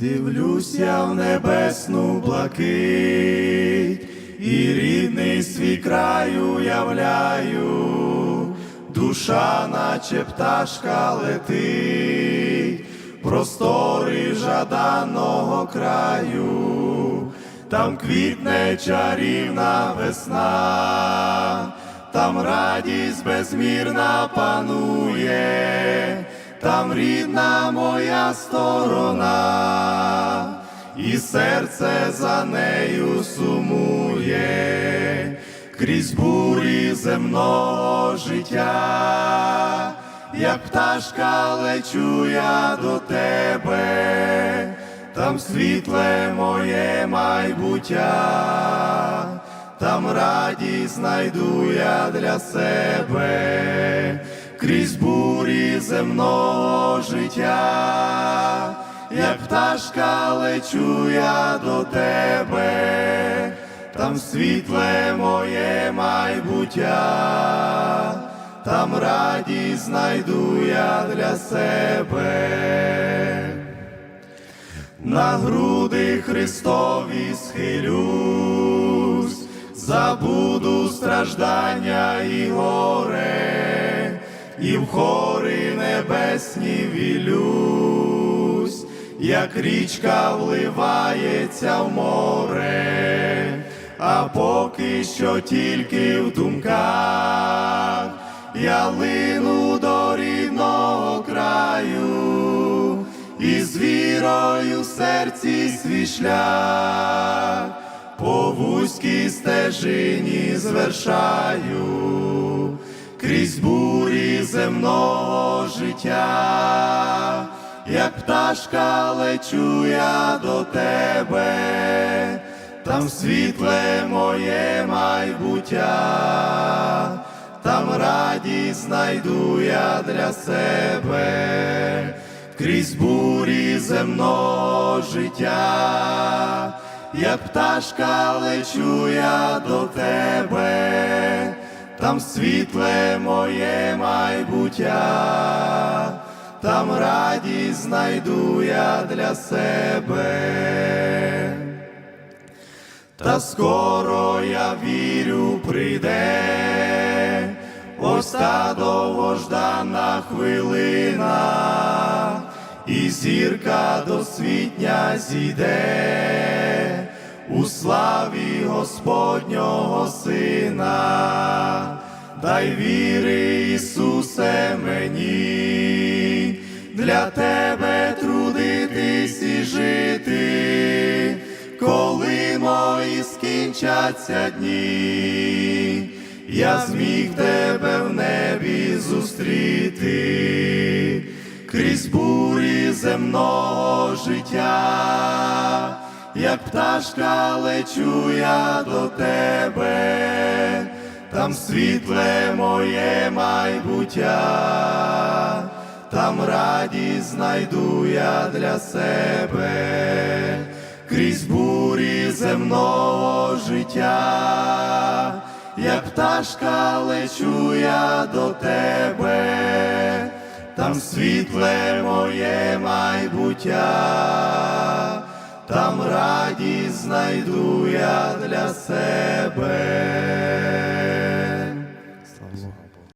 Дивлюся в небесну блакить, і рідний свій край уявляю, душа, наче пташка летить, простори жаданого краю, там квітне чарівна весна, там радість безмірна панує, там рідна моя сторона, і серце за нею сумує, крізь бурі земного життя, як пташка лечу я до тебе, там світле моє майбуття, там радість знайду я для себе, крізь бурі земного життя, як пташка лечу я до тебе, там світле моє майбуття, там радість знайду я для себе. На груди Христові схилюсь, забуду страждання і горе, і в хори небесні вілюсь, як річка вливається в море, а поки що тільки в думках я лину до рідного краю і з вірою в серці свій шлях по вузькій стежині звершаю крізь бурі земного життя, як пташка лечу я до тебе, там світле моє майбуття, там радість знайду я для себе. Крізь бурі земного життя, як пташка лечу я до тебе, там світле моє майбуття, там радість знайду я для себе. Та скоро я вірю, прийде ось та довгождана хвилина, і зірка досвітня зійде у славі Господнього Сина, дай віри, Ісусе, мені, для Тебе трудитись і жити, коли мої скінчаться дні, я зміг тебе в небі зустріти, крізь бурі земного життя, як пташка лечу я до тебе, там світле моє майбуття, там радість знайду я для себе. Крізь бурі земного життя, як пташка лечу я до тебе, там світле моє майбуття, там радість знайду я для себе.